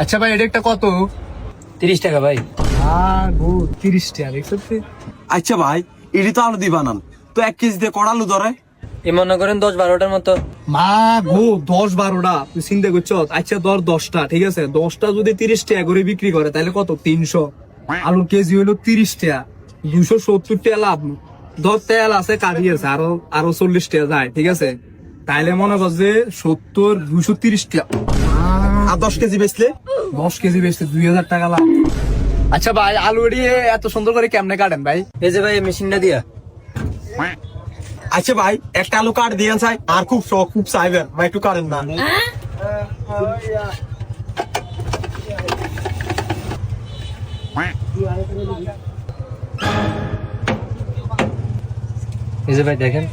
আচ্ছা ভাই এটা একটা কত? তিরিশ টাকা ভাই। তিরিশ টাকা দেখছ? আচ্ছা ভাই এটি তো আলু দিয়ে বানান। তো এক কেজি দিয়ে কড়া আলু ধরে। এ মনে করেন দশ বারোটার মতো। মা গো দশ বারোটা। তুই চিন্তা করছ? আচ্ছা ধর দশটা ঠিক আছে? দশটা যদি তিরিশ টাকা করে বিক্রি করে তাহলে কত? তিনশো। আলুর কেজি হলো তিরিশ টাকা। দুশো সত্তর টাকা লাভ। ধর তেল আছে কারি আছে আরও আরও চল্লিশ টাকা যায় ঠিক আছে? তাইলে মনে কর যে সত্তর দুশো তিরিশ টাকা। আর দশ কেজি বেচলে? দশ কেজি বেচতে দুই হাজার টাকা লাভ। আচ্ছা ভাই আলু দিয়ে এত সুন্দর করে কেমনে কাটেন ভাই? এই যে ভাই মেশিনটা দিয়া। আচ্ছা ভাই একটা আলু কাট দিয়ে চাই আর খুব শখ খুব চাইবেন। ভাই একটু কাটেন না। এই যে ভাই দেখেন।